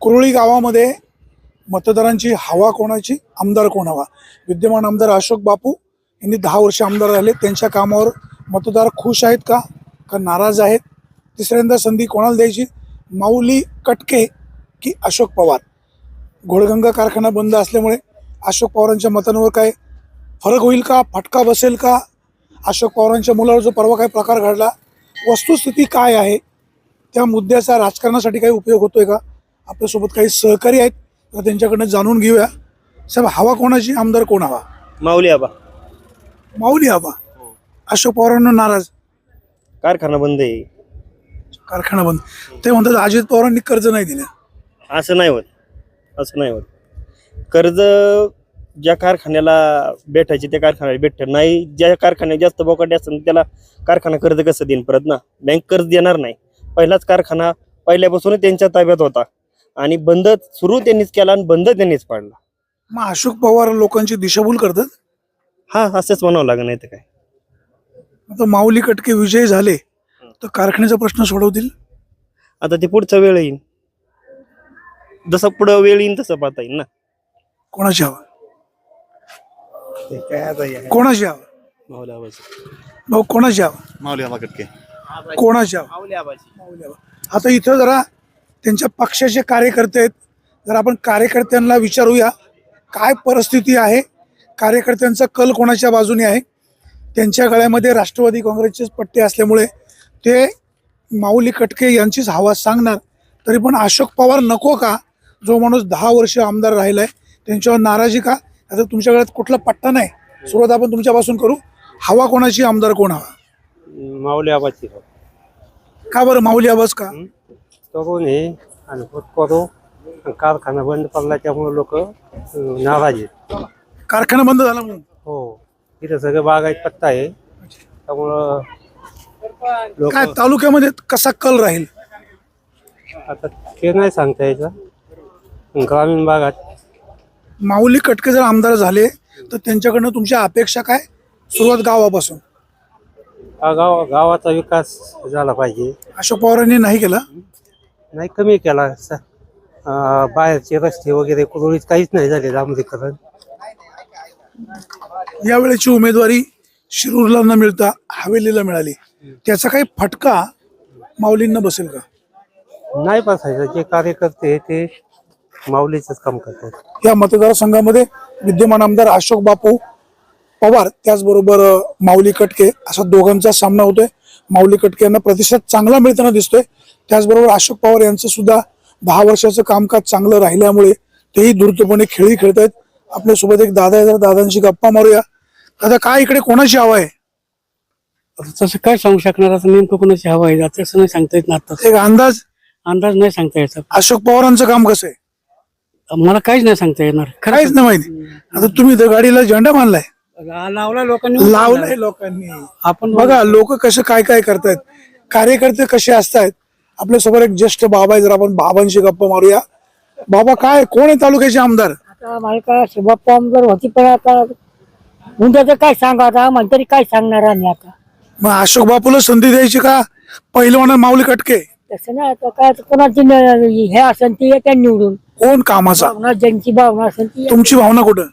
कुरळी गावामध्ये मतदारांची हवा कोणाची? आमदार कोण हवा? विद्यमान आमदार अशोक बापू यांनी दहा वर्ष आमदार राहिले त्यांच्या कामावर मतदार खुश आहेत का? का नाराज आहेत? तिसऱ्यांदा संधी कोणाला द्यायची? माऊली कटके की अशोक पवार? घोडगंगा कारखाना बंद असल्यामुळे अशोक पवारांच्या मतांवर काय फरक होईल का? फटका बसेल का? अशोक पवारांच्या मुलावर जो परवा काही प्रकार घडला वस्तुस्थिती काय आहे? त्या मुद्द्याचा राजकारणासाठी काही उपयोग होतोय का? आपल्यासोबत काही सहकारी आहेत तर त्यांच्याकडनं जाणून घेऊया. साहेब हवा कोणाची? आमदार कोण हवा? माऊली आबा. माऊली हवा अशोक पवारांना नाराज. कारखाना बंद आहे. कारखाना बंद. ते म्हणतात अजित पवारांनी कर्ज नाही दिलं. असं नाही होत. असं नाही होत. कर्ज ज्या कारखान्याला भेटायचे त्या कारखान्याला भेटत. नाही ज्या कारखान्यात जास्त बोकाटे असेल त्याला कारखाना कर्ज कसं देईन परत ना? बँक कर्ज देणार नाही. पहिलाच कारखाना पहिल्यापासूनच त्यांच्या ताब्यात होता. आणि बंद सुरू त्यांनीच केला आणि बंद त्यांनीच पाडला. मग अशोक पवार लोकांची दिशाभूल करतात? हा असंच म्हणावं लागेल नाही तर काय? आता माऊली कटके विजयी झाले तर कारखान्याचा प्रश्न सोडवतील? आता ते पुढचा वेळ येईन. जसं पुढं वेळ येईन तसं पाहता येईल ना. कोणाची हवा? कोणाची हवा? माऊली आबाची. भाऊ कोणाची हवा? माऊली आबा कटके. कोणाची हवा? माऊली हवा. आता इथं जरा त्यांच्या पक्षाचे कार्यकर्ते आहेत. जर आपण कार्यकर्त्यांना विचारूया काय परिस्थिती आहे? कार्यकर्त्यांचा कल कोणाच्या बाजूने आहे? त्यांच्या गळ्यामध्ये राष्ट्रवादी काँग्रेसचेच पट्टे असल्यामुळे ते माऊली कटके यांचीच हवा सांगणार. तरी पण अशोक पवार नको का? जो माणूस दहा वर्ष आमदार राहिलाय त्यांच्यावर नाराजी का? आता तुमच्या गळ्यात कुठला पट्टा नाही. सुरुवात आपण तुमच्यापासून करू. हवा कोणाची आमदार कोण हवा? माऊली आबाची. का बरं माऊली आवाज का? तरुण आहे आणि करू कारखाना बंद पडला त्यामुळे लोक नाराज आहेत. कारखाना बंद झाला म्हणून? हो. इथं सगळं बागायत पत्ता आहे. त्यामुळं लोक काय तालुक्यामध्ये कसा कल राहील? आता ते नाही सांगता यायचं. ग्रामीण भागात माऊली कटके जर आमदार झाले तर त्यांच्याकडनं तुमच्या अपेक्षा काय? सुरुवात गावापासून. हा गाव गावाचा विकास झाला पाहिजे. अशोक पवारांनी नाही केला? नाही कमी केला स- अं, बाहेरचे रस्ते वगैरे कुरळीत काहीच नाही झाले डांबरीकरण यावेळेची उमेदवारी शिरूरला न मिळता हवेलीला मिळाली. त्याचा काही फटका माऊलींना बसेल का? नाही बसायचं. जे कार्यकर्ते आहे ते माऊलीचंच काम करतात. या मतदारसंघामध्ये विद्यमान आमदार अशोक बापू पवार त्याचबरोबर अ, माऊली कटके असा दोघांचा सामना होतोय. माऊली कटके यांना प्रतिसाद चांगला मिळताना दिसतोय. त्याचबरोबर अशोक पवार यांचं सुद्धा दहा वर्षाचं कामकाज चांगलं राहिल्यामुळे तेही द्रुतपणे खेळी खेळत आहेत आपल्यासोबत एक दादा आहे जरा दादांशी गप्पा मारूया. दादा काय इकडे कोणाची हवा आहे? आता तसं काय सांगू शकणार? आता नेमकं कोणाची हवा आहे? आता तसं नाही सांगता येत ना आता. एक अंदाज? अंदाज नाही सांगता यायचा अशोक पवारांचं काम कसं आहे? मला काहीच नाही सांगता येणार. काहीच नाही माहिती. आता तुम्ही इथं गाडीला झेंडा बांधलाय. लावला लोकांनी. लावलाय लोकांनी. आपण बघा लोक कसे काय काय करतायत. कार्यकर्ते कसे असतायत. आपल्यासोबत एक ज्येष्ठ बाबा आहे जर आपण बाबांशी गप्पा मारूया. बाबा काय कोण आहे तालुक्याचे आमदार? आता मला काय शिवबाप्पा आमदार होती पण आता उद्याचं काय सांगा आता? आम्हाला तरी काय सांगणार आम्ही आता? मग अशोक बापूला संधी द्यायची का? पहिलवान माऊली कटके. तसं नाही आता काय आता कोणाची न- हे असेल ती येत्या निवडून. कोण कामाचा? भावना ज्यांची भावना असेल ती येते. तुमची भावना कुठं?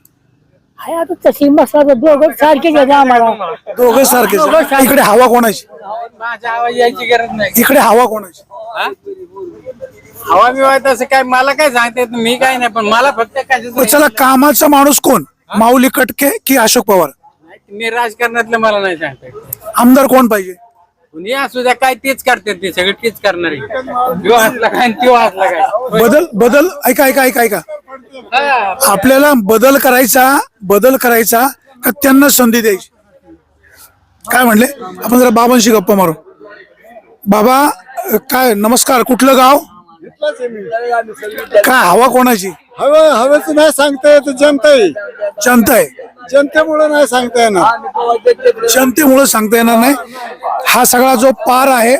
आहे आता तशी मस्त आता दोघं सारखेच आम्हाला. दोघं सारखे दोघं सारखे. इकडे हवा कोणाची? यायची गरज नाही. इकडे हवा कोणाची? हवा बिवा तसं काय मला काय सांगता येत नाही. मी काय नाही पण मला फक्त काय चला कामाचा माणूस कोण? माऊली कटके की अशोक पवार? मी राजकारणातलं मला नाही सांगता येत. आमदार कोण पाहिजे? कुणी असू द्या काय तेच करतात ते सगळे तेच करणार हसला काय आणि त्यो हसला काय. बदल बदल ऐका ऐका ऐका ऐका. हा. आपल्याला बदल करायचा बदल करायचा का त्यांना संधी द्यायची? काय म्हणले? आपण जरा बाबांशी गप्पा मारू. बाबा काय नमस्कार कुठलं गाव? काय हवा कोणाची? हवं हवेच नाही सांगता येत जनता आहे. जनता आहे. जनतेमुळे नाही सांगता येणार. जनतेमुळे सांगता येणार नाही. हा सगळा जो पार आहे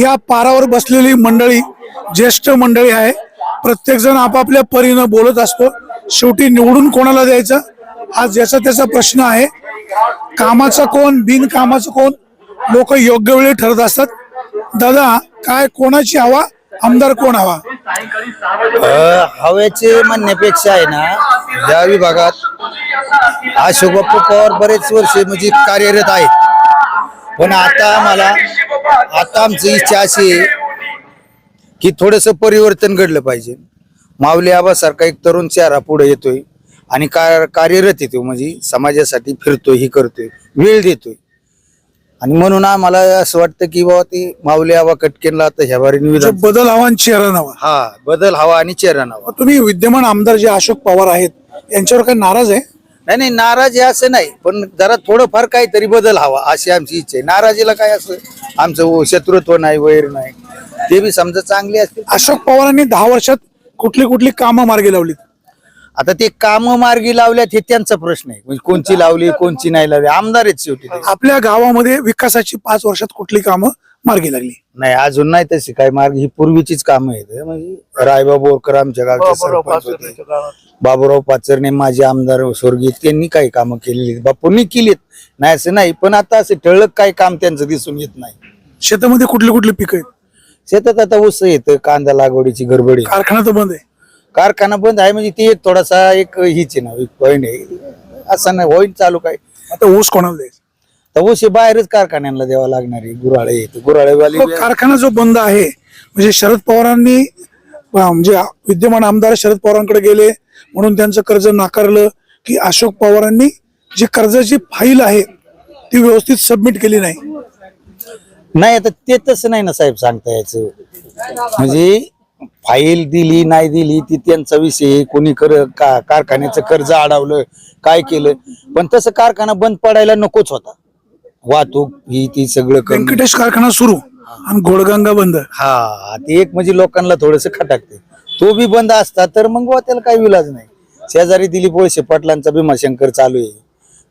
या पारावर बसलेली मंडळी ज्येष्ठ मंडळी आहे प्रत्येक जण आपापल्या परीनं बोलत असतो. शेवटी निवडून कोणाला द्यायचं? हा ज्याचा त्याचा प्रश्न आहे. कामाचा कोण बिनकामाचं कोण? लोक योग्य वेळी ठरत असतात. दादा काय कोणाची हवा? आमदार कोण हवा? हवेचे म्हणण्यापेक्षा आहे ना या विभागात अशोक बाप्पू पवार बरेच वर्ष म्हणजे कार्यरत आहेत. पण आता आम्हाला आता आमची इच्छा अशी आहे की थोडस परिवर्तन घडलं पाहिजे. माऊली आबासारखा एक तरुण चेहरा पुढे येतोय. आणि कार कार्यरत येतो म्हणजे समाजासाठी फिरतोय ही करतोय वेळ देतोय. आणि म्हणून आम्हाला असं वाटतं की बाबा ते माऊली आबा कटकेनला आता ह्या बारी जो निवेदन बदल हवा आणि चेहरा नवा. हा बदल हवा आणि चेहरा नावा. मग तुम्ही विद्यमान आमदार जे अशोक पवार आहेत यांच्यावर काही नाराज आहे? नाही नाही नाराजी असं नाही पण जरा थोडंफार काहीतरी बदल हवा अशी आमची इच्छा आहे. नाराजीला काय असं? आमचं शत्रुत्व नाही वैर नाही. ते बी समजा चांगले असतील. अशोक पवारांनी दहा वर्षात कुठली कुठली कामं मार्गी लावलीत? आता ते काम मार्गी लावल्यात हे त्यांचा प्रश्न आहे. म्हणजे कोणची लावली कोणची नाही लावली आमदार आहेत शेवटी ते. आपल्या गावामध्ये विकासाची पाच वर्षात कुठली कामं मार्गी लागली? नाही अजून नाही तशी काय मार्ग. ही पूर्वीचीच कामं आहेत. म्हणजे रायबा बोरकर आमच्या गावचे सरपंच होते. बाबूराव पाचरणे माझे आमदार स्वर्गीय त्यांनी काही कामं केलेली आहेत. बापूंनी केलीत. नाही असं नाही. पण आता असं ठळक काही काम त्यांचं दिसून येत नाही. शेतामध्ये कुठली कुठली पिकं आहेत? शेतात आता ऊस येतं कांदा लागवडीची गडबडी. कारखाना तर बंद आहे. कारखाना बंद आहे म्हणजे ती एक थोडासा एक हीच आहे ना एक पॉईंट आहे. असं नाही होईल चालू काय. आता ऊस कोणाला द्यायचा? तर ऊस हे बाहेरच कारखान्यांना द्यावा लागणार आहे गुराळे गुराळेवाली तो कारखाना जो बंद आहे म्हणजे शरद पवारांनी म्हणजे विद्यमान आमदार शरद पवारांकडे गेले म्हणून त्यांचं कर्ज नाकारलं की अशोक पवारांनी जी कर्जाची फाईल आहे ती व्यवस्थित सबमिट केली नाही. नाही आता ते तसं नाही ना साहेब सांगता यायचं. म्हणजे फाईल दिली नाही दिली ती त्यांचा विषय. कोणी कर का कारखान्याचं कर्ज अडवलं काय केलं? पण तसं कारखाना बंद पडायला नकोच होता. वाहतूक ही ती सगळं. व्यंकटेश कारखाना सुरू आणि घोडगंगा बंद. हा ते एक म्हणजे लोकांना थोडस खटाकते. तो बी बंद असता तर मग बुवा त्याला काही विलाज नाही. शेजारी दिलीप वळसे पाटलांचा भीमाशंकर चालू आहे.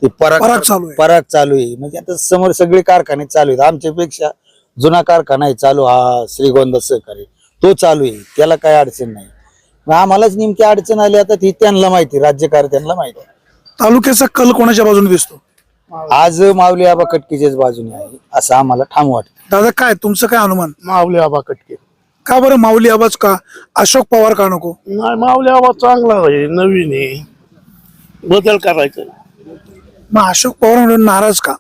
ते पराग पराग चालू आहे. पराग चालू आहे. म्हणजे आता समोर सगळे कारखाने चालू आहेत. आमच्यापेक्षा जुना कारखाना आहे चालू हा श्रीगोंदा सहकारी. तो चालू आहे. त्याला काही अडचण नाही. मग आम्हालाच नेमकी अडचण आली आता ती त्यांना माहिती राज्यकारत्यांना माहिती तालुक्याचा कल कोणाच्या बाजूने दिसतो? आज माऊली आबा कटकीच्याच बाजूने आहे असं आम्हाला ठाम वाटतं. दादा काय तुमचं काय अनुमान? माऊली आबा कटके. का बरं माऊली आवाज का? अशोक पवार का नको? नाही माऊली आबा चांगला आहे नवीन आहे. बदल करायचं मग अशोक पवार म्हणून नाराज का?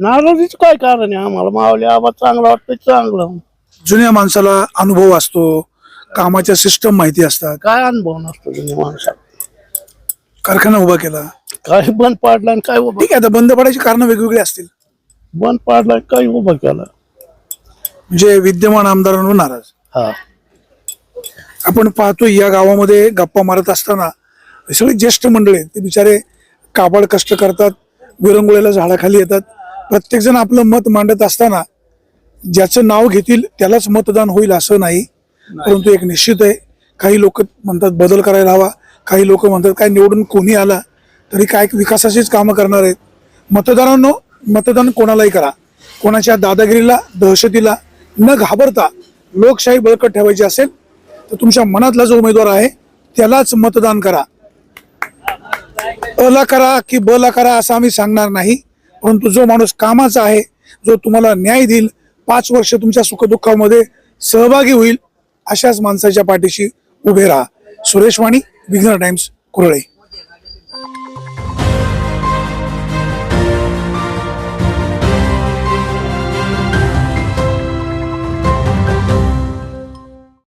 नाराजीच काय कारण आहे आम्हाला? माऊली आबा चांगला वाटतं चांगलं. जुन्या माणसाला अनुभव असतो कामाच्या सिस्टम माहिती असतात. काय अनुभव नसतो जुन्या माणसात कारखाना उभा केला. काय बंद पाडला आणि काय उभं ठीक आहे आता बंद पडायची कारण वेगवेगळी असतील. बंद पाडला आणि काय उभं केलं? म्हणजे विद्यमान आमदारांवर नाराज. हा. आपण पाहतो या गावामध्ये गप्पा मारत असताना हे सगळे ज्येष्ठ मंडळी आहेत. ते बिचारे काबाड कष्ट करतात विरंगुळ्याला झाडाखाली येतात. प्रत्येक जण आपलं मत मांडत असताना ज्याचं नाव घेतील त्यालाच मतदान होईल असं नाही. परंतु एक निश्चित आहे काही लोक म्हणतात बदल करायला हवा काही लोक म्हणतात काय निवडून कोणी आला तरी काय विकासाचीच कामं करणार आहेत. मतदारांनो मतदान कोणालाही करा. कोणाच्या दादागिरीला दहशतीला न घाबरता लोकशाही बळकट ठेवायची असेल तर तुमच्या मनातला जो उमेदवार आहे त्यालाच मतदान करा. अला करा की बला करा असं आम्ही सांगणार नाही परंतु जो माणूस कामाचा आहे जो तुम्हाला न्याय देईल पाच वर्ष तुमच्या सुखदुःखामध्ये सहभागी होईल अशाच माणसाच्या पाठीशी उभे राहा. सुरेश वाणी विघ्न टाइम्स कुरळे.